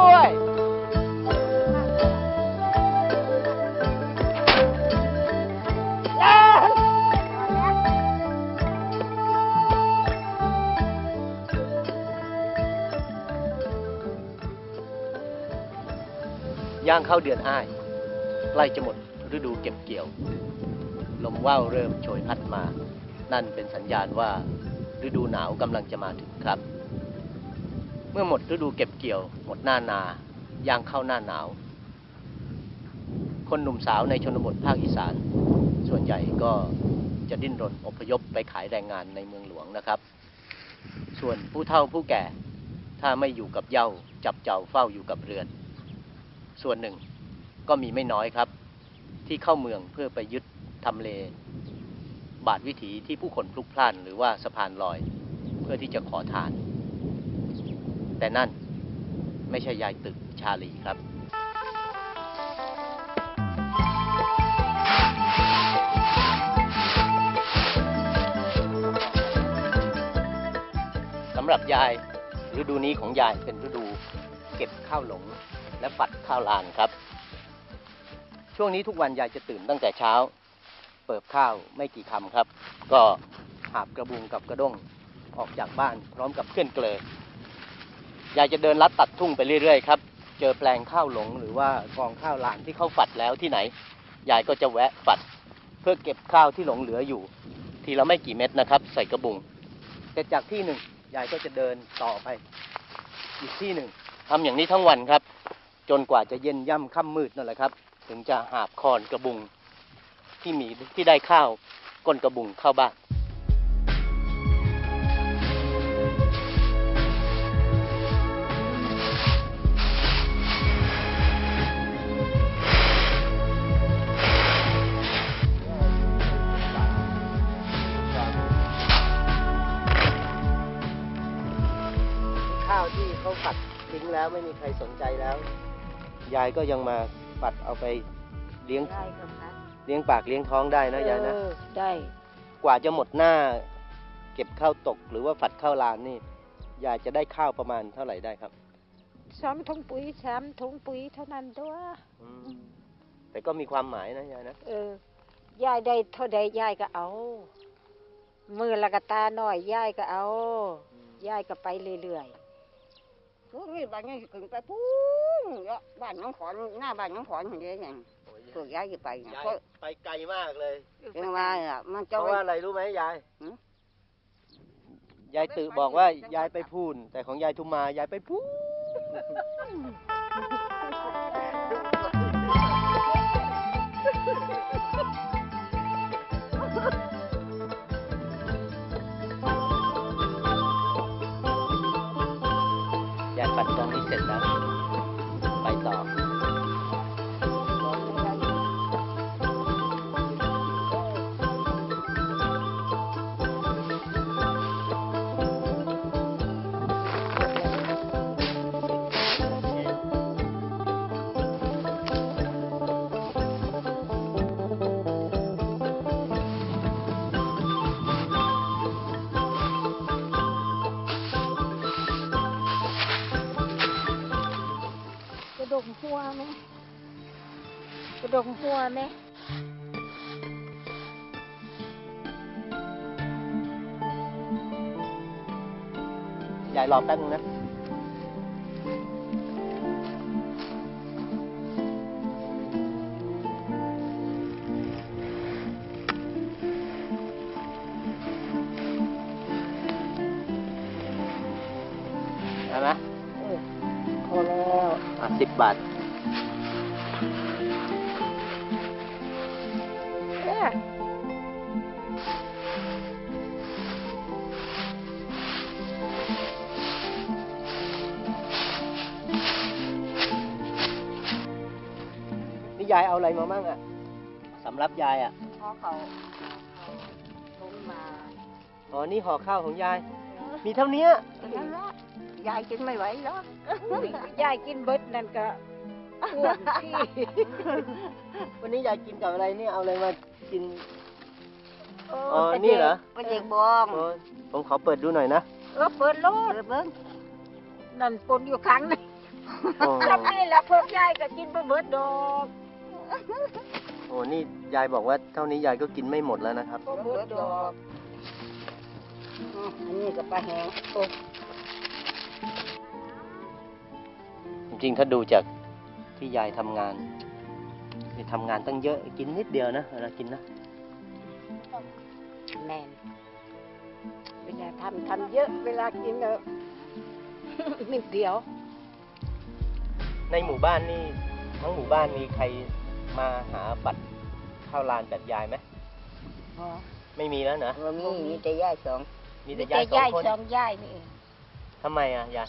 ้วย ย่างเข้าเดือนอ้ายใกล้จะหมดฤดูเก็บเกี่ยว ลมว่าวเริ่มโชยพัดมา นั่นเป็นสัญญาณว่าฤดูหนาวกำลังจะมาถึงครับ เมื่อหมดฤดูเก็บเกี่ยว หมดหน้านา ย่างเข้าหน้าหนาว คนหนุ่มสาวในชนบทภาคอีสาน ส่วนใหญ่ก็จะดิ้นรนอพยพไปขายแรงงานในเมืองหลวงนะครับ ส่วนผู้เฒ่าผู้แก่ถ้าไม่อยู่กับเย้าจับเจ้าเฝ้าอยู่กับเรือน ส่วนหนึ่งก็มีไม่น้อยครับ ที่เข้าเมืองเพื่อไปยึดทำเล บาทวิถีที่ผู้คนพลุกพล่าน หรือว่าสะพานลอย เพื่อที่จะขอทาน แต่นั่นไม่ใช่ยายตึกชาลีครับสำหรับยายฤดูนี้ของยายเป็นฤดูเก็บข้าวหลงและฝัดข้าวลานครับ ช่วงนี้ทุกวันยายจะตื่นตั้งแต่เช้า เปิบข้าวไม่กี่คำครับ ก็หาบกระบุงกับกระด้งออกจากบ้านพร้อมกับเพื่อนเกลอ อยายจะเดินลัดตัดทุ่งไปเรื่อยๆครับ เจอแปลงข้าวหลงหรือว่ากองข้าวลานที่เขาฝัดแล้วที่ไหน ยายก็จะแวะฝัด เพื่อเก็บข้าวที่หลงเหลืออยู่ ทีละไม่กี่เม็ดนะครับ ใส่กระบุงแต่จากที่หนึ่งยายก็จะเดินต่อไป อีกที่หนึ่งทำอย่างนี้ทั้งวันครับ จนกว่าจะเย็นย่ำค่ำมืดนั่นแหละครับ ถึงจะหาบคอนกระบุงที่มีที่ได้ข้าวก้นกระบุงเข้าบ้าน ไม่มีใครสนใจแล้ว ยายก็ยังมาฝัดเอาไปเลี้ยงได้กับพัดเลี้ยงปากเลี้ยงท้องได้นะยายนะ เออได้กว่าจะหมดหน้า เก็บข้าวตกหรือว่าฝัดข้าวลานนี่ยายจะได้ข้าวประมาณเท่าไหร่ได้ครับสามถุงปุ๋ยสามถุงปุ๋ยเท่านั้นตัวอืมแต่ก็มีความหมายนะยายนะ เออยายได้เท่าใดยายก็เอา มือละกะตาหน่อยยายก็เอา ยายก็ไปเรื่อย cứ đi bà như cần phải phú đó bà nó khỏi na bà nó khỏi như thế này โอ้ย rồi giá gì phải ยาย có ไปไกลมากเลย nhưng mà là mà เพราะ cho ว่าอะไรรู้ไหมยาย หือยายตือบอกว่ายายไปพูน แต่ของยายทุมมายายไปพูนย ดก ดงหัวไหมยายรอแป๊บนึงนะ นี่ยายเอาอะไรมามั่งอะสำรับยายอะ khó khẩu ลงมาอ๋อ นี่ห่อข้าวของยาย มีเท่านี้ cái đó dài chín mươi bảy đó ยายกินเบิดนั่นก็อ้วนที่ วันนี้ยายกินกับอะไรเนี่ย เอาอะไรมา กินโอ้อ๋อ cái นี่ gì เหรอ cái gì buồn โอ้ยผมขอเปิดดูหน่อยนะเออเปิดโลด rồi bớt นั่นปนอยู่ครั้งนึงโอ้ทำนี่แหละพวกยายก็กินไปเบิดดอกโอ้นี่ยายบอกว่าเท่านี้ยายก็กินไม่หมดแล้วนะครับ บ่เบิดดอก anh như cái bà hẹn Ồ, จริงๆถ้าดูจากที่ที่ยายทำงาน คือทำงานตั้งเยอะกินนิดเดียวนะเวลากินนะแม่นเวลาทำทำเยอะเวลากินเนอะนิดเดียว ในหมู่บ้านนี่ทั้งหมู่บ้านมีใครมาหาบัตรข้าวลานแบบยายไหมอ๋อไม่มีแล้วนะว่ามีมีแต่ย่ายสองมีมีแต่แต่ยายสองคนยายสองยายนี่เองทำไมอะยาย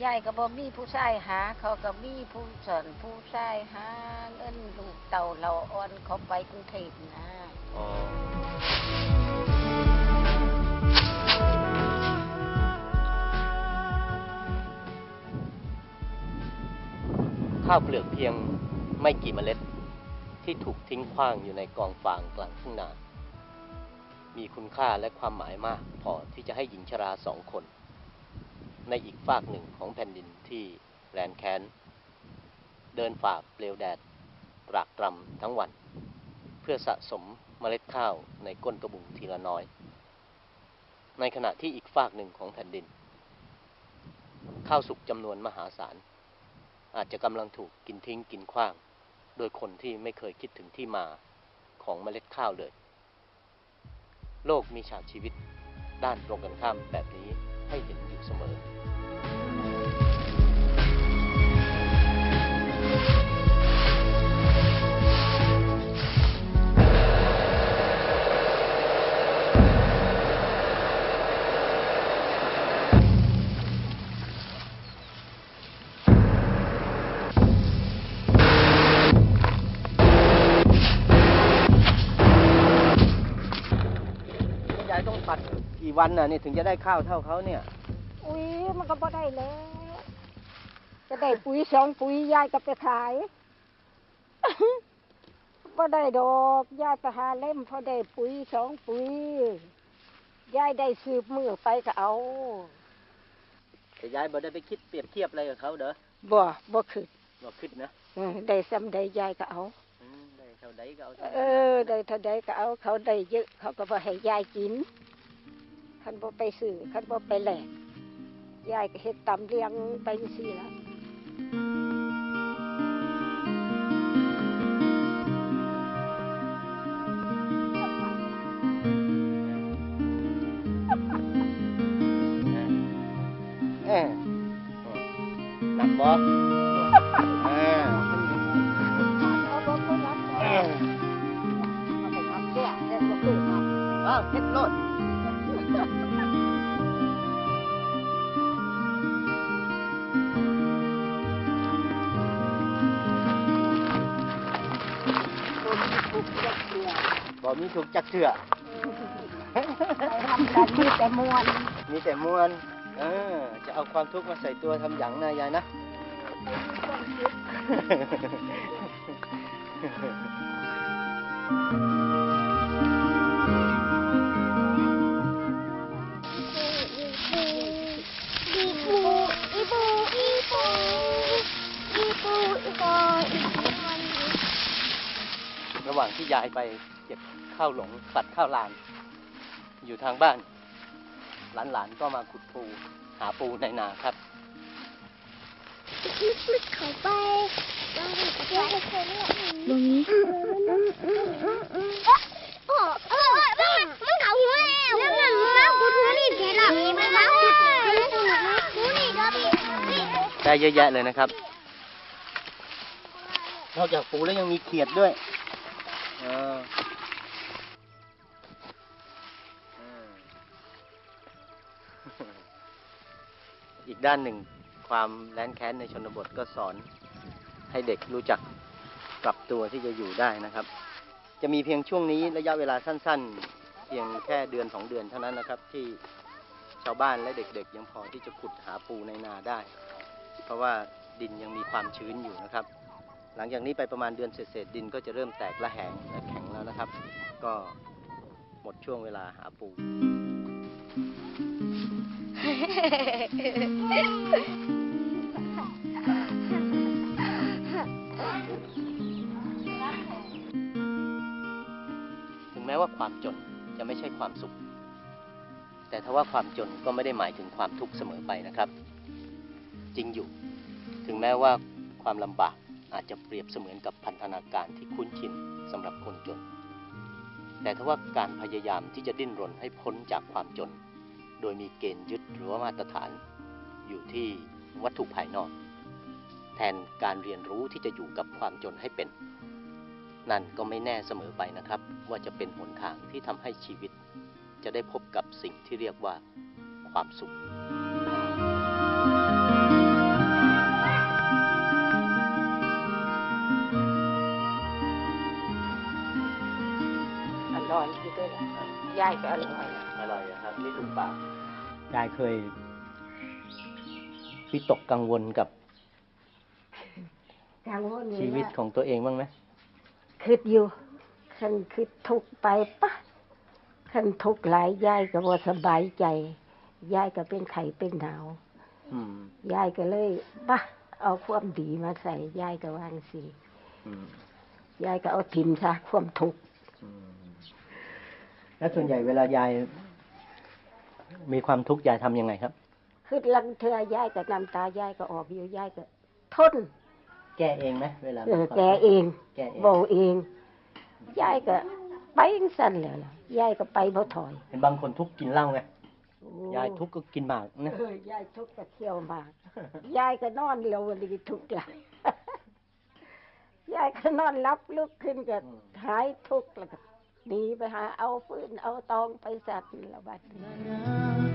ยายก็บ่มีผู้ชายหา เขาก็มีผู้สอนผู้ชายหาเงินลูกเต่าเราอ่อนเขาไปกรุงเทพนะอ๋อข้าวเปลือกเพียงไม่กี่เมล็ด ที่ถูกทิ้งขว้างอยู่ในกองฟางกลางทุ่งนา มีคุณค่าและความหมายมาก พอที่จะให้หญิงชราสองคน ในอีกฝากหนึ่งของแผ่นดินที่แรนแค้น เดินฝ่าเปลวแดดตรากตรำทั้งวัน เพื่อสะสมเมล็ดข้าวในก้นกระบุงทีละน้อย ในขณะที่อีกฝากหนึ่งของแผ่นดิน ข้าวสุกจำนวนมหาศาล อาจจะกำลังถูกกินทิ้งกินขว้าง โดยคนที่ไม่เคยคิดถึงที่มาของเมล็ดข้าวเลย โลกมีฉากชีวิตด้านตรงกันข้ามแบบนี้ ให้เกี่วันน่ะนี่ถึงจะได้ข้าวเท่าเขาเนี่ย อุ้ยมันก็บ่ได้แล้ว จะได้ปุ๋ยสองปุ๋ยยายก็ไปขายบ่ได้ดอกยายไปหาเล่มพอได้ปุ๋ยสองปุ๋ยยายได้สืบมือไปก็เอาแต่ยายบ่ได้ไปคิดเปรียบเทียบอะไรกับเขาเด้อบ่บ่ขึ้นบ่คิดนะเออได้ซ้ำได้ยายก็เอาอืมได้เท่าใดก็เอาเท่าเอนั้นอได้เท่าใดก็เอาเขาได้เยอะเขาก็บ่ให้ยายกิน คันบ่ไปสื่อคันบ่ไปแหลกยายก็เฮ็ดตำเลี้ยงไปจังซี่ล่ะ มีทุกข์จักเทื่อบ่มีถูกจักเถื่อไปทำกันมีแต่มวนมีแต่มวนเออจะเอาความทุกข์มาใส่ตัวทำหยังนะยายนะอีปูอีปูอีปูอีปูอีปูอีปูระหว่างที่ยายไปเก็บ ข้าวหลงตัดข้าวลาน อยู่ทางบ้าน หลานๆก็มาขุดปูหาปูในนาครับลึกเข้าไปต้องให้ไปตรงนี้โอ้เออมันมันเขาหัวแล้วแล้วมันมาขุดหัวนี่เสร็จแล้วมันมาขุดหัวนี่ก็พี่พี่ได้เยอะแยะเลยนะครับ นอกจากปูแล้วยังมีเขียดด้วย เอออื อีกด้านหนึ่งความแร้นแค้นในชนบทก็สอนให้เด็กรู้จักปรับตัวที่จะอยู่ได้นะครับ จะมีเพียงช่วงนี้ระยะเวลาสั้น ๆ เพียงแค่เดือนสองเดือนเท่านั้นนะครับ ที่ชาวบ้านและเด็กๆ ยังพอที่จะขุดหาปูในนาได้ เพราะว่าดินยังมีความชื้นอยู่นะครับ หลังจากนี้ไปประมาณเดือนเศษๆดินก็จะเริ่มแตกละแหงและแข็งแล้วนะครับ ก็หมดช่วงเวลาหาปู ถึงแม้ว่าความจนจะไม่ใช่ความสุข แต่ถ้าว่าความจนก็ไม่ได้หมายถึงความทุกข์เสมอไปนะครับ จริงอยู่ ถึงแม้ว่าความลำบากอาจจะเปรียบเสมือนกับพันธนาการที่คุ้นชินสำหรับคนจน แต่ถ้าว่าการพยายามที่จะดิ้นรนให้พ้นจากความจน โดยมีเกณฑ์ยึดหรือว่ามาตรฐาน อยู่ที่วัตถุภายนอก แทนการเรียนรู้ที่จะอยู่กับความจนให้เป็น นั่นก็ไม่แน่เสมอไปนะครับ ว่าจะเป็นหนทางที่ทำให้ชีวิต จะได้พบกับสิ่งที่เรียกว่าความสุข ยู่ด้วยล่ะยายก็อร่อยอร่อยอะครับนี่ถูกปากยายเคยวิตกกังวลกับกังวลอยู่ชีวิตนะของตัวเองบ้างไหมคิดอยู่คันคิดทุกข์ไปปะคันทุกข์หลายยายก็บ่สบายใจยายก็เป็นไข้เป็นหนาวอืมยายก็เลยปะเอาความดีมาใส่ยายก็วางสิอืมยายก็เอาทิมซะความทุกข์อืม แล้วส่วนใหญ่เวลายาย มีความทุกข์ยายทำยังไงครับ คือลังเทือยายก็น้ำตายายก็ออกอยู่ยายก็ทนแก้เองไหมเวลาเออมีความแกทุข์เองแก้เองเบาเองยายก็ไปจั่งสั่นแล้วล่ะยายก็ไปบ่ถอยเห็นบางคนทุกข์กินเหล้าไงยายทุกข์ก็กินหมากนะเออยายทุกข์ก็เที่ยวมากยายก็นอนเร็ววันนี้ทุกข์หลายยายก็นอนรับลุกขึ้นก็อืมหายทุกข์แล้วก็ หนีไปหาเอาฟืนเอาตองไปสัตว์ละบัดนี้